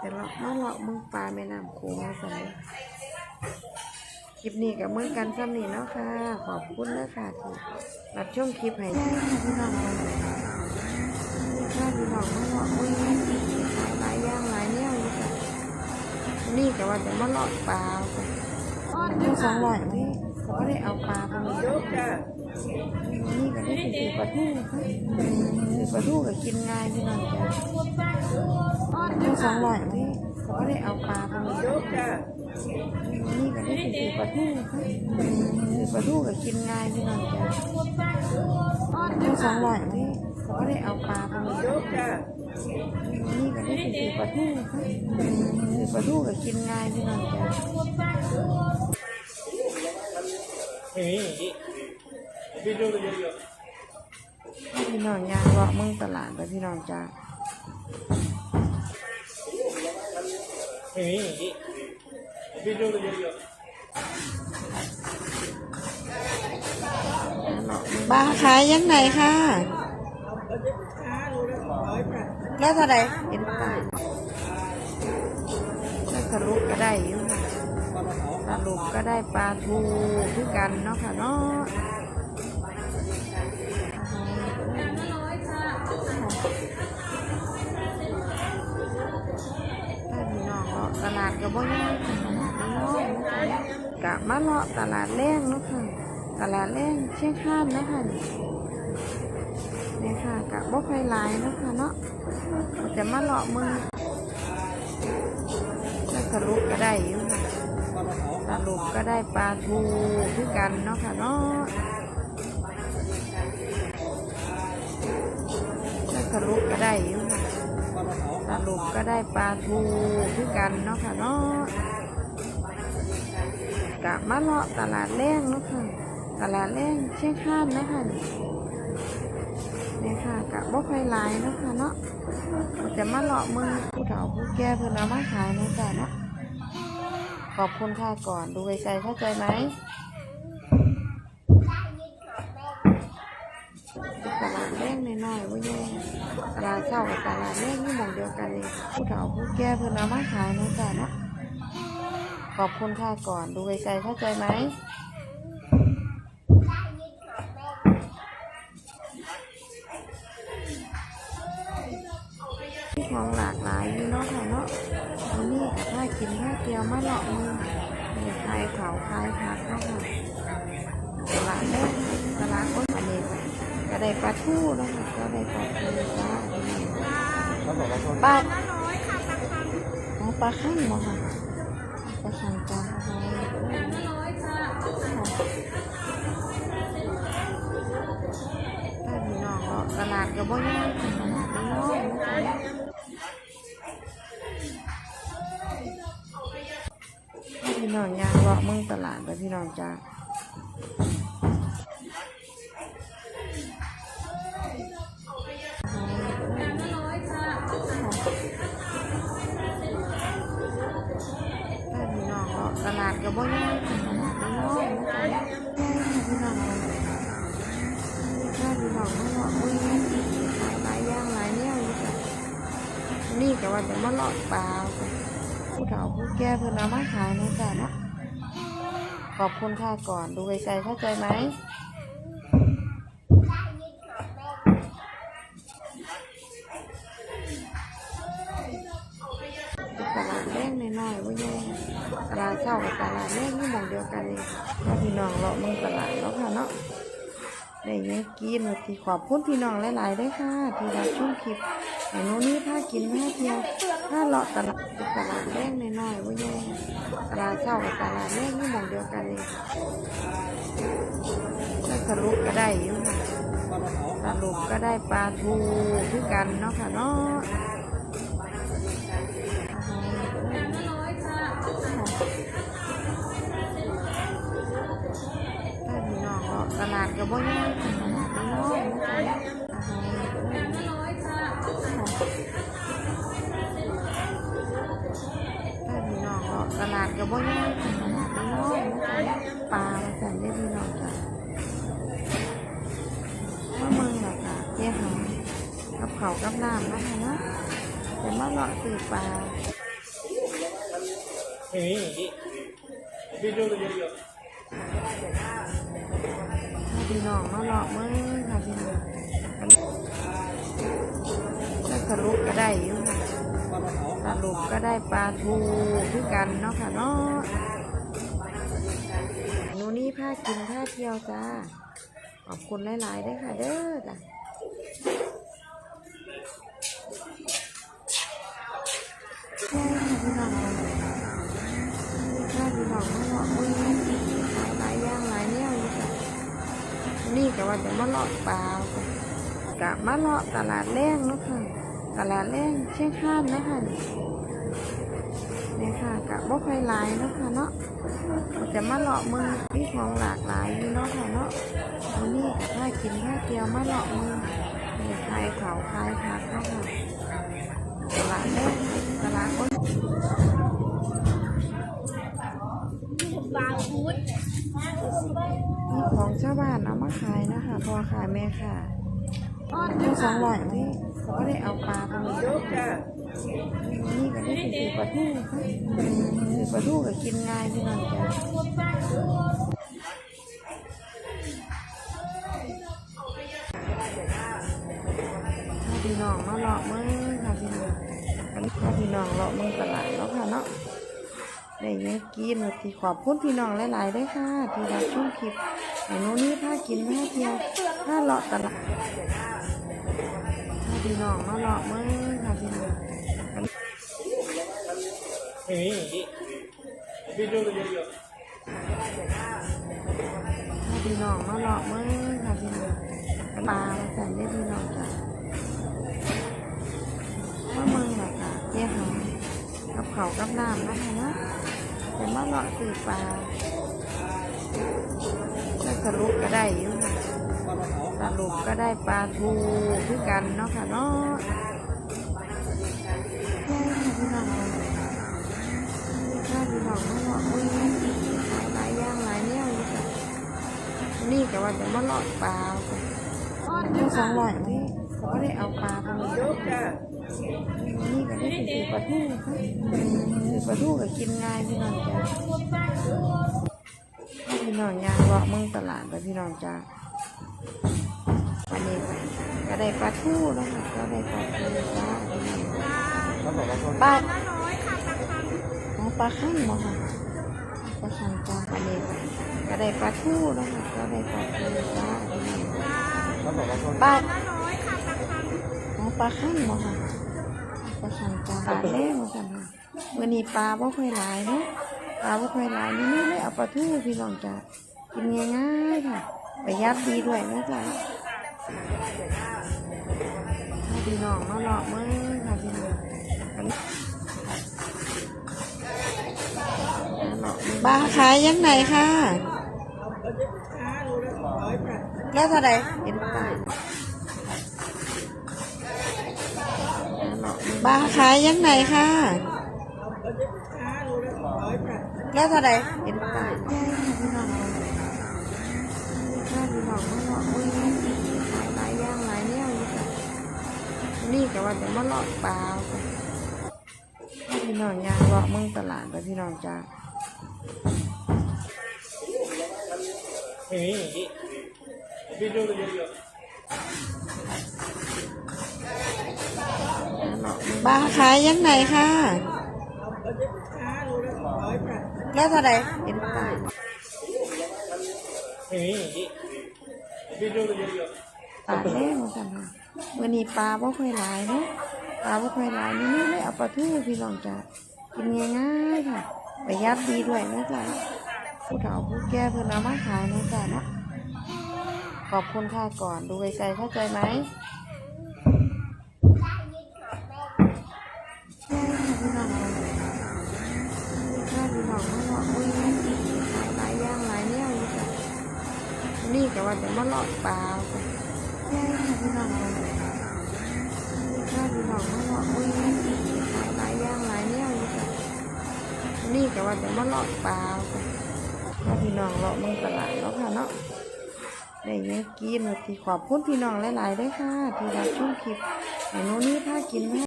แต่เรามาเลาะมึงปลาแม่น้ำโขงมาสั่นเลยคลิปนี้กับมือกันซ้ำนี่เนาะค่ะ ขอบคุณนะค่ะที่รับชมคลิปให้ได้ค่ะพี่น้องค่ะพี่น้องมาเลาะมึงหลายอย่างหลายแนวอยู่ค่ะนี่ก็ว่าจะมาเลาะปลาค่ะทั้งสองร้อยนี่เขา ก็ได้เอาปลาไปมาเยอะค่ะนี่ก็ได้ถือปลาทูค่ะปลาทูก็กินง่ายพี่น้องจ้ะทั้งสองร้อยนี่เขาก็ได้เอาปลาไปมาเยอะค่ะนี่ก็ได้ถือปลาทูค่ะปลาทูก็กินง่ายพี่น้องจ้ะทั้งสองร้อยนี่เขาก็ได้เอาปลาไปมาเยอะค่ะนี่ก็ได้ถือปลาทูค่ะปลาทูก็กินง่ายพี่น้องจ้ะ ไม่มีพี่ดูเยอะพี่น้องยางเลาะมืองตลาดไปพี่น้องจ้ะๆไม่มีพี่ดูเยอะปลาขายยังไงค่ะแล้วเท่าไหร่เห็นปลาแล้วสรุก็ได้อยู่ รุปก็ได้ปลาทูคือกันเนาะค่ะเนาะตลาดก็บ่ยากค่ะตลาดน้อยๆนะคะกะมาเลาะตลาดแรงเนาะค่ะ ตลาดแรงเชียงคานนะคะนี่ค่ะกะบ่ค่อยหลายเนาะค่ะเนาะจะมาเลาะมือแล้วสรุปก็ได้อยู่ สรุปก็ได้ปลาทูคือกันเนาะค่ะเนาะแล้วสรุปก็ได้อยู่สรุปก็ได้ปลาทูคือกันเนาะค่ะเนาะกะมาเลาะตลาดแรงเนาะค่ะตลาดแรงเชียงคานนะคะนี่ค่ะกะบ่ค่อยหลายเนาะค่ะเนาะจะมาเลาะมือผู้เฒ่าผู้แก่เพิ่นเอามาขายเนาะจ้ะเนาะ ขอบคุณค่ะก่อน ดูไกลๆเข้าใจไหมตลาดแรกน้อยๆเว่าแย่ตลาดเช่ากับตลาดแรกนี่มองเดียวกันเลยผู้เฒ่าผู้แก่เพิ่นเอามาขายนะจ๊ะนะขอบคุณค่ะก่อน ดูไกลๆเข้าใจไหม กินผ้าเกียวมาเละมือเนี่ยคลายเผาคลายผักเนาะคะตลาดแรกตลาดต้นอันกก็ได้ปลาทูเนาะคะก็ได้ปลาทูจ้าๆเขาบอกว่าคนปลาอ๋อปลาข้างมาค่ะปลาข้างจ้าถ้า เมืองตลาดไปพี่น้องจ้าถ้าพี่น้องเลาะตลาดก็บ่ยากค่ะตลาดน้อยๆนะคะพี่น้องถ้าพี่น้องมาเลาะมือหลายอย่างหลายแนวอยู่ค่ะนี่ก็ว่าจะมาเลาะปลาค่ะผู้เฒ่าผู้แก่เพิ่อนเอามาขายเนาะจ้ะเนาะ ขอบคุณค่ะก่อน ดูไกลๆเข้าใจไหมตลาดแรกน้อยๆว่าแย่ตลาดเช่ากับตลาดแรกนี่มองเดียวกันเลยถ้าพี่น้องเลาะเมืองตลาดแล้วค่ะเนาะได้ยังกินที่ขอบคุณพี่น้องหลายๆได้ค่ะ ที่รับชมคลิปไอ้หนู้นนี่ถ้ากินถ้าเที่ยวถ้าเลาะตลาด ตลาดแรกน้อยๆเว่าแย่ตลาดเช่ากับตลาดแรกนี่มองเดียวกันเลยแล้วสรุปก็ได้อยู่ค่ะสรุปก็ได้ปลาทูคือกันเนาะค่ะเนาะถ้าพี่น้องเลาะตลาดก็บ่ยากค่ บ่ยากค่ะตลาดน้อยๆนะคะปลามาสั่นได้อพี่น้องจ้ะมาเมืองละค่ะเจ๊หากับเขากับน้ำนะคะเนาะแต่มาเลาะซื้อปลาไม่มีอีกพี่ดูเยอะถ้าพี่น้องมาหลอกมือค่ะพี่น้องถ้าสรุก็ได้อยู่ค่ะ สรุปก็ได้ปลาทูคือกันเนาะค่ะเนาะหนูนี่ผ้ากินผ้าเที่ยวจ้า ขอบคุณหลายๆด้วยค่ะเด้อจ้ะใช่ค่ะพี่น้องถ้าพี่น้องมาหลอกมือหลายอย่างหลายแนวอยู่จ้ะนี่ก็ว่าจะมาเลาะปลาค่ะกะมาเลาะตลาดแรงเนาะค่ะ ตลาดแรงเชียงคานเนาะค่ะนี่ค่ะกะบ่ค่อยหลายเนาะค่ะเนาะก็จะมาเลาะเมืองมีของหลากหลายอยู่เนาะค่ะเนาะวันนี้ก็ถ้ากินถ้าเกียวมาเลาะเมืองนี่ขายเขาขายผักเนาะค่ะตลาดแรงตลาดคนบางพุดนี่ของชาวบ้านเอามาขายนะคะพอขายแม่ค่ะทั้งสองร้อยนี่เขา ก็ได้เอาปลาไปเลยนี่ก็ได้เป็นสีปลาทูค่ะสีปลาทูก็กินง่ายพี่น้องจ้ะถ้าพี่น้องมาเลาะเมืองค่ะพี่น้องอันนี้ถ้าพี่น้องเลาะเมืองตลาดแล้วค่ะเนาะได้ยังกินวันที่ขอบคุณพี่น้องหลายๆด้วยค่ะ ที่รับชมคลิปไอ้หนู้นี่ถ้ากินแม่เที่ยวถ้าเลาะตลาดถ้า พี่น้องมาเลาะเมื่อค่ะพี่น้องๆไม่มีพี่ดูเยอะถ้าพี่น้องมาเลาะเมื่อค่ะพี่น้องปลาใส่ได้พี่น้องจ้ะว่าเมืองไหนค่ะเยี่ยหากับเขากับน้ำนะคะนะแต่มาเลาะสื่อปลาก็สรุปก็ได้อยู่ค่ะ สรุปก็ได้ปลาทูคือกันเนาะค่ะเนาะใช่ค่ะพี่น้องถ้าพี่น้องเลาะอุ้ยหลายย่างหลายแนวอยู่ค่ะนี่ก็ว่าจะมาเลาะปลาค่ะทั้งสองร้อยนี่เขาก็ได้เอาปลาไปเลยนี่ก็ได้เป็นปลาทูค่ะปลาทูก็กินง่ายพี่น้องจ้ะถ้าพี่น้องอยากเลาะเมืองตลาดไปพี่น้องจ้า อันนี้ก็ได้ปลาทูนะคะก็ได้ปลาทูจ้าๆเขาบอกว่าเขาปลาน้อยค่ะตะคันอ๋อปลาข้างบ่ค่ะปลาข้างจ้าอันนี้ก็ได้ปลาทูนะคะก็ได้ปลาทูจ้าเขาบอกว่าเขาปลาน้อยค่ะตะคันอ๋อปลาข้างบ่ค่ะปลาข้างจ้าปลาแรกมาสั่นค่ะวันนี้ปลาบ่ค่อยหลายเนาะปลาบ่ค่อยหลายนี่นี่เอาปลาทูพี่น้องจ้ากินง่ายๆค่ะประหยัดดีด้วยนะจ๊ะ ถ้าพี่น้องมาเลาะเมื่อค่ะพี่น้องอันนี้าขายยังไงค่ะ แล้วเท่าไหร่เห็นป้ายบาขายยังไงค่ะ แล้วเท่าไหร่เห็นป้ายใช่ค่ะพี่น้องถ้าพี่น้องมาเลาะอุ้ยหลายอย่างหลายแนวอยู่ค่ะ นี่ก็ว่าจะมาเลาะปล่าพี่น้องยากเลาะเมืองตลาดไปพี่น้องจ้าไม่มีอีกพี่ดูเยอะบาขายยังไงค่ะแล้วเท่าไรเห็นป้ายๆไม่มีอีกพี่ดูเยอะปลาแรกมาสั่นค่ะ วันนี้ปลาบ่ค่อยหลายเนาะปลาบ่ค่อยหลายนี่นี่เลยเอาปลาทูพี่น้องจ้ะกินง่ายๆค่ะประหยัดดีด้วยนะจ๊ะผู้เฒ่าผู้แก่เพิ่อนเอามาขายนะจ๊ะนะขอบคุณค่ะก่อนดูไกลๆเข้าใจไหมใช่ค่ะพี่น้องถ้าพี่น้องมาเลาะอุ้ยหลายอย่างหลายแนวอยู่จ้ะนี่ก็ว่าจะมาเลาะปลาค่ะใช่ค่ะพี่น้อง หน่องมาเลาะอุ้ยหลายอย่างหลายแนวอยู่จ้ะนี่ก็ว่าจะมาหลาะปลาค่ะถ้าพี่น้องเลาะเมืองตลาดแล้วค่ะเนาะได้ยังกินวันที่ขอบคุณพี่น้องหลายๆด้วยค่ะ ที่รับชมคลิปไอ้นูนี่ถ้ากินไหม